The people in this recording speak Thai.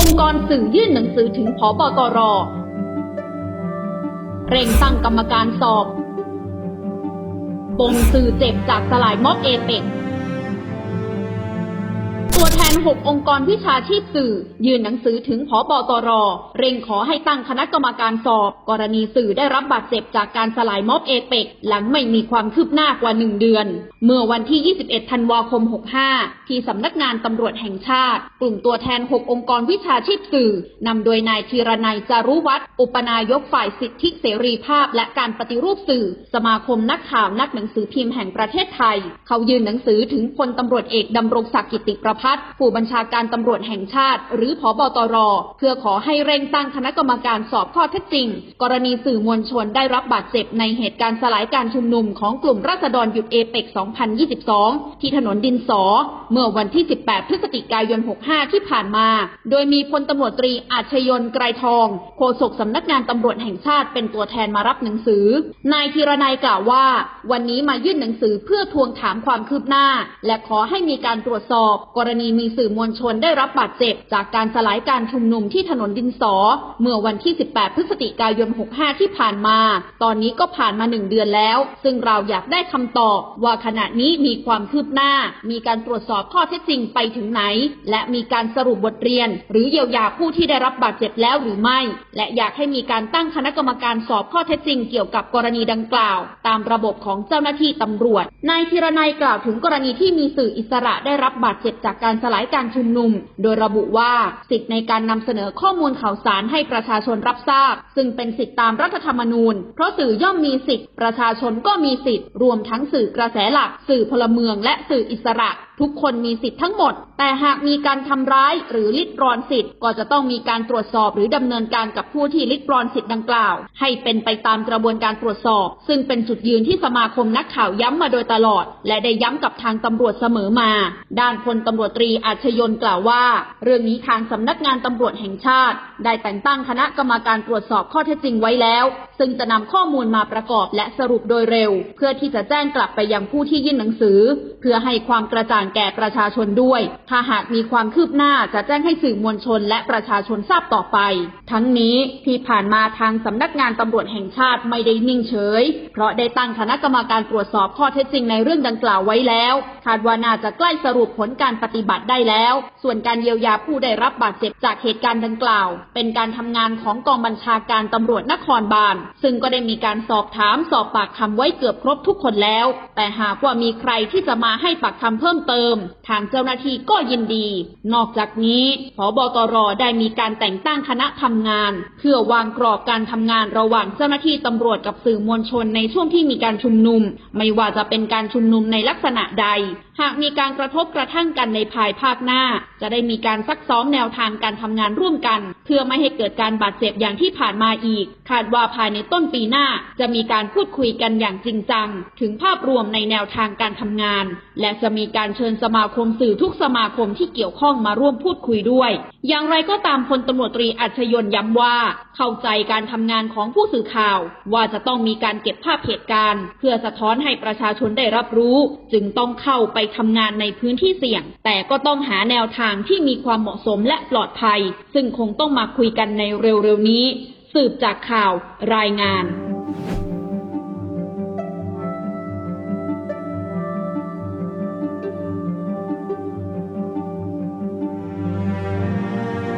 องค์กรสื่อยื่นหนังสือถึงผบตร เร่งตั้งกรรมการสอบปมสื่อเจ็บจากสลายม็อบเอเปก ตัวแทน 6 องค์กรวิชาชีพสื่อ ยื่นหนังสือถึงผบตร เร่งขอให้ตั้งคณะกรรมการสอบ กรณีสื่อได้รับบาดเจ็บจากการสลายม็อบเอเปกหลังไม่มีความคืบหน้ากว่า 1 เดือน เมื่อวันที่ 21 ธันวาคม 65 ที่สำนักงานตำรวจแห่งชาติ กลุ่มตัวแทน 6 องค์กรวิชาชีพสื่อนำโดยนายธีรนัยจารุวัฒน์อุปนายกฝ่ายสิทธิเสรีภาพ และการปฏิรูปสื่อ สมาคมนักข่าวนักหนังสือพิมพ์แห่งประเทศไทย เขายื่นหนังสือถึงพลตำรวจเอกดำรงศักดิ์กิติประพัฒน์ผู้บัญชาการตำรวจแห่งชาติ หรือผบตร เพื่อขอให้เร่งตั้งคณะกรรมการสอบข้อเท็จจริง กรณีสื่อมวลชนได้รับบาดเจ็บในเหตุการณ์สลายการชุมนุมของกลุ่มราษฎรหยุดเอเปก2022 ที่ถนนดินสอ เมื่อวันที่ 18 พฤศจิกายน 65 ที่ผ่านมา โดยมีพลตำรวจตรีอาชยนไกรทอง โฆษกสำนักงานตำรวจแห่งชาติเป็นตัวแทนมารับหนังสือ นายธีรนัยกล่าวว่า วันนี้มายื่นหนังสือเพื่อทวงถามความคืบหน้า และขอให้มีการตรวจสอบกรณีมีสื่อมวลชนได้รับบาดเจ็บ จากการสลายการชุมนุมที่ถนนดินสอ เมื่อวันที่ 18 พฤศจิกายน 65 ที่ผ่านมา ตอนนี้ก็ผ่านมาหนึ่งเดือนแล้ว ซึ่งเราอยากได้คำตอบ ว่าขณะนี้มีความคืบหน้า มีการตรวจสอบข้อเท็จจริงไปถึงไหน และมีการสรุปบทเรียน หรือเยียวยาผู้ที่ได้รับบาดเจ็บแล้วหรือไม่ และอยากให้มีการตั้งคณะกรรมการสอบข้อเท็จจริงเกี่ยวกับกรณีดังกล่าว ตามระบบของเจ้าหน้าที่ตำรวจ นายธีรนัยกล่าวถึงกรณีที่มีสื่ออิสระได้รับบาดเจ็บจากการการสลายการชุมนุม โดยระบุว่าสิทธิในการนำเสนอข้อมูลข่าวสารให้ประชาชนรับทราบ ซึ่งเป็นสิทธิตามรัฐธรรมนูญ เพราะสื่อย่อมมีสิทธิประชาชนก็มีสิทธิรวมทั้งสื่อกระแสหลัก สื่อพลเมืองและสื่ออิสระ ทุกคนมีสิทธิ์ทั้งหมด แต่หากมีการทำร้ายหรือลิดรอนสิทธิ์ ก็จะต้องมีการตรวจสอบหรือดำเนินการกับผู้ที่ลิดรอนสิทธิ์ดังกล่าว ให้เป็นไปตามกระบวนการตรวจสอบ ซึ่งเป็นจุดยืนที่สมาคมนักข่าวย้ำมาโดยตลอด และได้ย้ำกับทางตำรวจเสมอมา ด้านพลตำรวจตรีอาชยน์กล่าวว่า เรื่องนี้ทางสำนักงานตำรวจแห่งชาติ ได้แต่งตั้งคณะกรรมการตรวจสอบข้อเท็จจริงไว้แล้ว ซึ่งจะนำข้อมูลมาประกอบและสรุปโดยเร็ว เพื่อที่จะแจ้งกลับไปยังผู้ที่ยื่นหนังสือ เพื่อให้ความกระจ่างแก่ประชาชนด้วย ถ้าหากมีความคืบหน้าจะแจ้งให้สื่อมวลชนและประชาชนทราบต่อไป ทั้งนี้ที่ผ่านมาทางสำนักงานตำรวจแห่งชาติไม่ได้นิ่งเฉย เพราะได้ตั้งคณะกรรมการตรวจสอบข้อเท็จจริงในเรื่องดังกล่าวไว้แล้ว คาดว่าน่าจะใกล้สรุปผลการปฏิบัติได้แล้ว ส่วนการเยียวยาผู้ได้รับบาดเจ็บจากเหตุการณ์ดังกล่าว เป็นการทำงานของกองบัญชาการตำรวจนครบาล ซึ่งก็ได้มีการสอบถามสอบปากคำไว้เกือบครบทุกคนแล้ว แต่หากว่ามีใครที่จะมาให้ปากคำเพิ่มเติมทางเจ้าหน้าที่ก็ยินดี นอกจากนี้ผบตรได้มีการแต่งตั้งคณะทำงาน เพื่อวางกรอบการทำงานระหว่างเจ้าหน้าที่ตำรวจกับสื่อมวลชนในช่วงที่มีการชุมนุม ไม่ว่าจะเป็นการชุมนุมในลักษณะใดหากมีการกระทบกระทั่งกันในภายภาคหน้า จะได้มีการซักซ้อมแนวทางการทำงานร่วมกัน เพื่อไม่ให้เกิดการบาดเจ็บอย่างที่ผ่านมาอีก คาดว่าภายในต้นปีหน้า จะมีการพูดคุยกันอย่างจริงจัง ถึงภาพรวมในแนวทางการทำงาน และจะมีการเชิญสมาคมสื่อทุกสมาคมที่เกี่ยวข้องมาร่วมพูดคุยด้วย อย่างไรก็ตามพลตำรวจตรีอัจฉยนต์ย้ำว่า เข้าใจการทำงานของผู้สื่อข่าว ว่าจะต้องมีการเก็บภาพเหตุการณ์ เพื่อสะท้อนให้ประชาชนได้รับรู้ จึงต้องเข้าไปทำงานในพื้นที่เสี่ยง แต่ก็ต้องหาแนวทางที่มีความเหมาะสมและปลอดภัย ซึ่งคงต้องมาคุยกันในเร็วๆนี้ สืบจากข่าวรายงาน